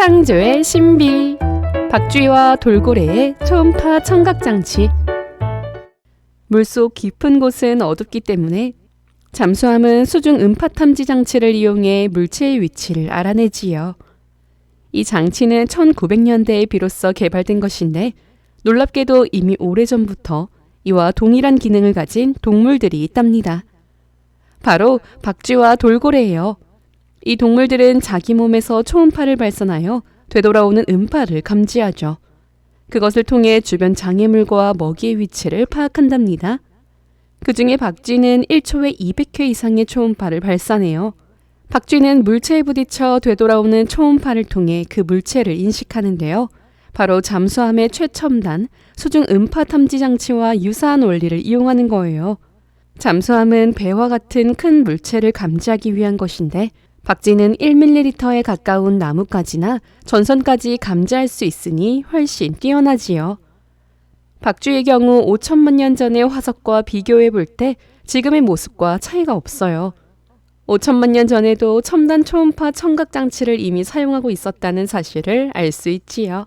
창조의 신비 박쥐와 돌고래의 초음파 청각장치 물속 깊은 곳은 어둡기 때문에 잠수함은 수중 음파 탐지 장치를 이용해 물체의 위치를 알아내지요. 이 장치는 1900년대에 비로소 개발된 것인데 놀랍게도 이미 오래전부터 이와 동일한 기능을 가진 동물들이 있답니다. 바로 박쥐와 돌고래예요. 이 동물들은 자기 몸에서 초음파를 발산하여 되돌아오는 음파를 감지하죠. 그것을 통해 주변 장애물과 먹이의 위치를 파악한답니다. 그 중에 박쥐는 1초에 200회 이상의 초음파를 발산해요. 박쥐는 물체에 부딪혀 되돌아오는 초음파를 통해 그 물체를 인식하는데요. 바로 잠수함의 최첨단 수중 음파 탐지 장치와 유사한 원리를 이용하는 거예요. 잠수함은 배와 같은 큰 물체를 감지하기 위한 것인데 박쥐는 1ml에 가까운 나무까지나 전선까지 감지할 수 있으니 훨씬 뛰어나지요. 박쥐의 경우 5천만 년 전의 화석과 비교해 볼 때 지금의 모습과 차이가 없어요. 5천만 년 전에도 첨단 초음파 청각 장치를 이미 사용하고 있었다는 사실을 알 수 있지요.